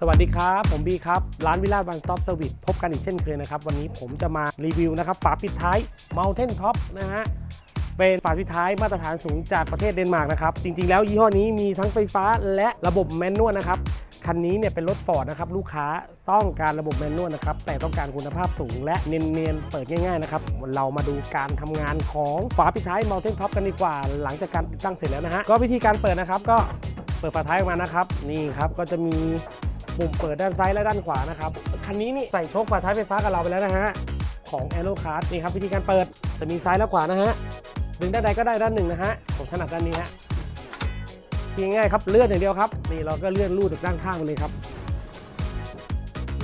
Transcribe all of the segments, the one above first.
สวัสดีครับ ผมบีครับ ร้านวิลาศวันสต็อปเซอร์วิสพบกันอีกเช่นเคยนะครับ วันนี้ผมจะมารีวิวนะครับ ฝาปิดท้าย Mountain Top นะฮะ เป็นฝาปิดท้ายมาตรฐานสูงจากประเทศเดนมาร์กนะครับ จริง ๆ แล้วยี่ห้อนี้มีทั้งไฟฟ้าและระบบแมนนวลนะครับ คันนี้เนี่ยเป็นรถฟอร์ดนะครับ ลูกค้าต้องการระบบแมนนวลนะครับ แต่ต้องการคุณภาพสูงและเนียนๆ เปิดง่ายๆนะครับ เรามาดูการทำงานของฝาปิดท้าย Mountain Top กันดีกว่า หลังจากการติดตั้งเสร็จแล้วนะฮะ ก็วิธีการเปิดนะครับ ก็เปิดฝาท้ายออกมานะครับ นี่ครับ ก็จะมี ปุ่มเปิดด้านซ้ายและด้านขวานะครับ คันนี้นี่ใส่โชคฝาท้ายไฟฟ้ากับเราไปแล้วนะฮะ ของ a e r o c a r d นี่ครับวิธีการเปิดจะมีซ้ายและขวานะฮะ ดึงด้านใดก็ได้ด้านหนึ่งนะฮะ ผมถนัดด้านนี้ฮะเพีง่ายครับเลื่อนอย่างเดียวครับ นี่เราก็เลื่อนลูดจากด้านข้างไปเลยครับ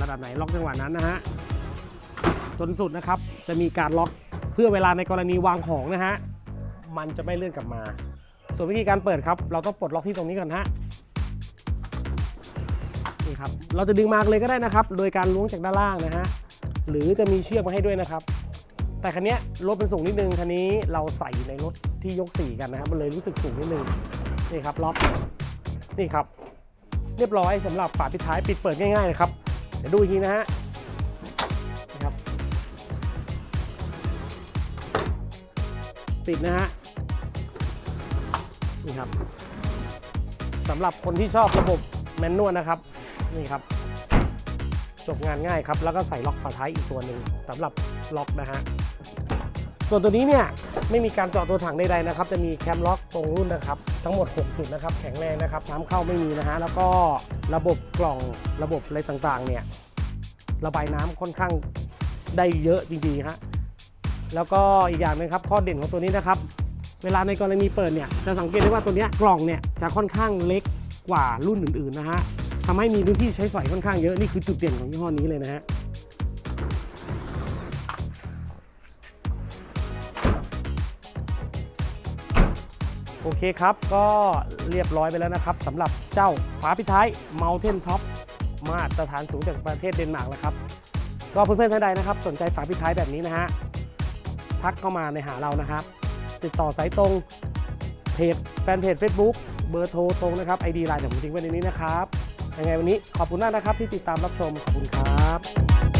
ระดับไหนล็อกจังหวะนั้นนะฮะ จนสุดนะครับ จะมีการล็อกเพื่อเวลาในกรณีวางของนะฮะ มันจะไม่เลื่อนกลับมา ส่วนวิธีการเปิดครับ เราต้องปลดล็อกที่ตรงนี้ก่อนฮะ นี่ครับเราจะดึงมาเลยก็ได้นะครับ โดยการล้วงจากด้านล่างนะฮะหรือจะมีเชือกมาให้ด้วยนะครับ แต่คันนี้รถเป็นสูงนิดนึงคันนี้เราใส่ในรถที่ยกสี่กันนะครับมันเลยรู้สึกสูงนิดนึงนี่ครับล็อกนี่ครับ เรียบร้อยสำหรับฝาปิดท้ายปิดเปิดง่ายๆนะครับเดี๋ยวดูอีกทีนะฮะนี่ครับปิดนะฮะนี่ครับสำหรับคนที่ชอบระบบแมนนวลนะครับ นี่ครับ จบงานง่ายครับ แล้วก็ใส่ล็อกฝาท้ายอีกตัวหนึ่งสำหรับล็อกนะฮะส่วนตัวนี้เนี่ยไม่มีการเจาะตัวถังใดๆนะครับ จะมีแคมล็อกตรงรุ่นนะครับ ทั้งหมด 6 จุดนะครับ แข็งแรงนะครับน้ำเข้าไม่มีนะฮะแล้วก็ระบบกล่องระบบอะไรต่างๆ เนี่ยระบายน้ำค่อนข้างได้เยอะจริงๆฮะแล้วก็อีกอย่างหนึงครับข้อเด่นของตัวนี้นะครับ เวลาในกรณีเปิดเนี่ยจะสังเกตได้ว่าตัวนี้กล่องเนี่ยจะค่อนข้างเล็กกว่ารุ่นอื่นๆนะฮะ ทำให้มีพื้นที่ใช้สอยค่อนข้างเยอะนี่คือจุดเด่นของยี่ห้อนี้เลยนะฮะโอเคครับ ก็เรียบร้อยไปแล้วนะครับสำหรับเจ้าฝาปิท้าย Mountain Top มาตรฐานสูงจากประเทศเดนมาร์กแล้วครับ ก็เพื่อนๆท่านใดนะครับ สนใจฝาปิท้ายแบบนี้นะฮะ ทักเข้ามาในหาเรานะครับ ติดต่อสายตรงเพจแฟนเพจ Facebook เบอร์โทรตรงนะครับ ID ไลน์เดี๋ยวผมทิ้งไว้ในนี้นะครับ ยังไงวันนี้ขอบคุณมากนะครับที่ติดตามรับชมขอบคุณครับ